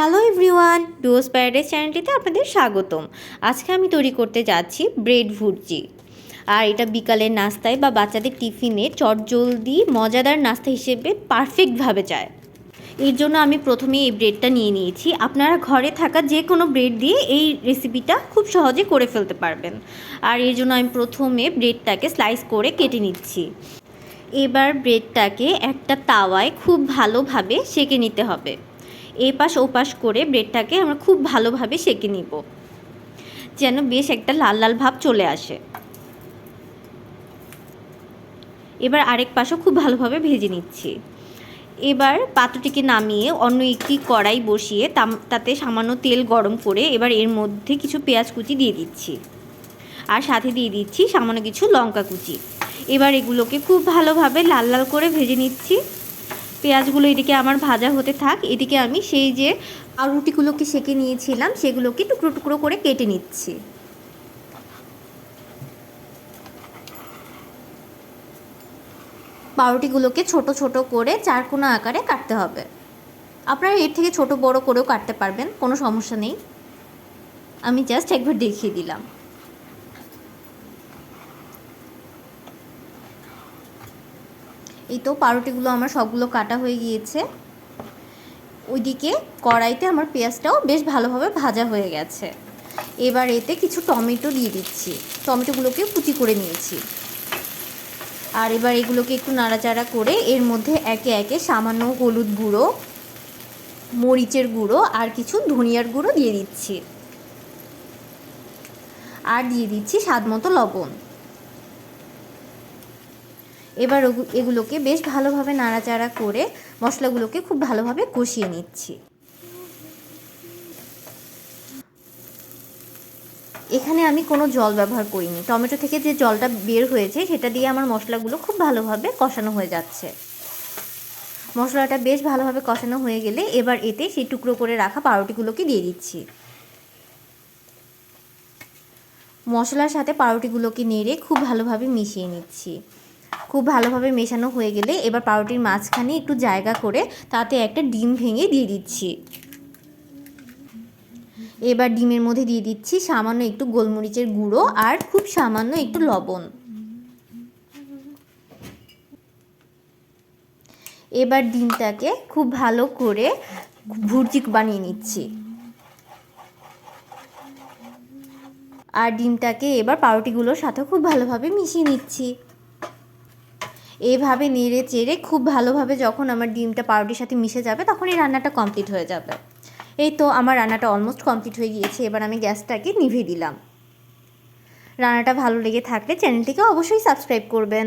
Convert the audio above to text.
Hello everyone, ডুয়োস paradise চ্যানেলটিতে আপনাদের স্বাগতম। আজকে আমি তৈরি করতে যাচ্ছি ব্রেড ভুর্জি। আর এটা বিকালের নাস্তায় বা বাচ্চাদের টিফিনে চটজলদি, মজাদার নাস্তা হিসেবে পারফেক্টভাবে যায়। এর জন্য আমি প্রথমে এই ব্রেডটা নিয়ে নিয়েছি। আপনারা ঘরে থাকা যে কোনো ব্রেড দিয়ে এই রেসিপিটা খুব সহজে করে ফেলতে পারবেন। আর এর জন্য আমি প্রথমে ব্রেডটাকে স্লাইস করে কেটে নিচ্ছি। এবার ব্রেডটাকে একটা তাওয়ায় খুব ভালোভাবে সেঁকে নিতে হবে। এপাশ ওপাশ করে ব্রেডটাকে আমরা খুব ভালোভাবে সেঁকে নিব। যেন বেশ একটা লাল লাল ভাব চলে আসে। এবার আরেক পাশও খুব ভালোভাবে ভেজে নিচ্ছি। এবার পাত্রটিকে নামিয়ে অন্য একটি কড়াই বসিয়ে তাতে সামান্য তেল গরম করে এবার এর মধ্যে কিছু পেঁয়াজ কুচি দিয়ে দিচ্ছি। আর সাথে দিয়ে দিচ্ছি সামান্য কিছু লঙ্কা কুচি। এবার এগুলোকে খুব ভালোভাবে লাল লাল করে ভেজে নিচ্ছি। পেঁয়াজগুলো এদিকে আমার ভাজা হতে থাক, এদিকে আমি সেই যে রুটিগুলোকে সেকে নিয়েছিলাম, সেগুলোকে টুকরো টুকরো করে কেটে নিচ্ছি। পাউরুটিগুলোকে ছোট ছোট করে চারকোনা আকারে কাটতে হবে। আপনারা এর থেকে ছোট বড় করেও কাটতে পারবেন, কোনো সমস্যা নেই। আমি জাস্ট একবার দেখিয়ে দিলাম। এই তো পাউরুটিগুলো আমার সবগুলো কাটা হয়ে গিয়েছে। ওইদিকে কড়াইতে আমার পেঁয়াজটাও বেশ ভালোভাবে ভাজা হয়ে গেছে। এবার এতে কিছু টমেটো দিয়ে দিচ্ছি। টমেটোগুলোকে কুচি করে নিয়েছি। আর এবার এগুলোকে একটু নাড়াচাড়া করে এর মধ্যে একে একে সামান্য হলুদ গুঁড়ো, মরিচের গুঁড়ো আর কিছু ধনিয়ার গুঁড়ো দিয়ে দিচ্ছি। আর দিয়ে দিচ্ছি স্বাদ মতো লবণ। এবার এগুলোকে বেশ ভালোভাবে নাড়াচাড়া করে মশলাগুলোকে খুব ভালোভাবে কষিয়ে নিচ্ছি। এখানে আমি কোনো জল ব্যবহার করিনি। টমেটো থেকে যে জলটা বের হয়েছে, সেটা দিয়ে আমার মশলাগুলো খুব ভালোভাবে কষানো হয়ে যাচ্ছে। মশলাটা বেশ ভালোভাবে কষানো হয়ে গেলে এবার এতে সেই টুকরো করে রাখা পাউরুটিগুলোকে দিয়ে দিচ্ছি। মশলার সাথে পাউরুটিগুলোকে নেড়ে খুব ভালোভাবে মিশিয়ে নিচ্ছি। খুব ভালোভাবে মেশানো হয়ে গেলে এবার পাউরুটির মাঝখানে একটু জায়গা করে তাতে একটা ডিম ভেঙে দিয়ে দিচ্ছি। এবার ডিমের মধ্যে দিয়ে দিচ্ছি সামান্য একটু গোলমরিচের গুঁড়ো আর খুব সামান্য একটু লবণ। এবার ডিমটাকে খুব ভালো করে ভুর্জি বানিয়ে নিচ্ছি। আর ডিমটাকে এবার পাউরুটিগুলোর সাথে খুব ভালোভাবে মিশিয়ে নিচ্ছি। এভাবে নেড়ে চেড়ে খুব ভালোভাবে যখন আমার ডিমটা পাউরুটির সাথে মিশে যাবে, তখন এই রান্নাটা কমপ্লিট হয়ে যাবে। এই তো আমার রান্নাটা অলমোস্ট কমপ্লিট হয়ে গিয়েছে, এবার আমি গ্যাসটাকে নিভিয়ে দিলাম। রান্নাটা ভালো লেগে থাকলে চ্যানেলটিকে অবশ্যই সাবস্ক্রাইব করবেন।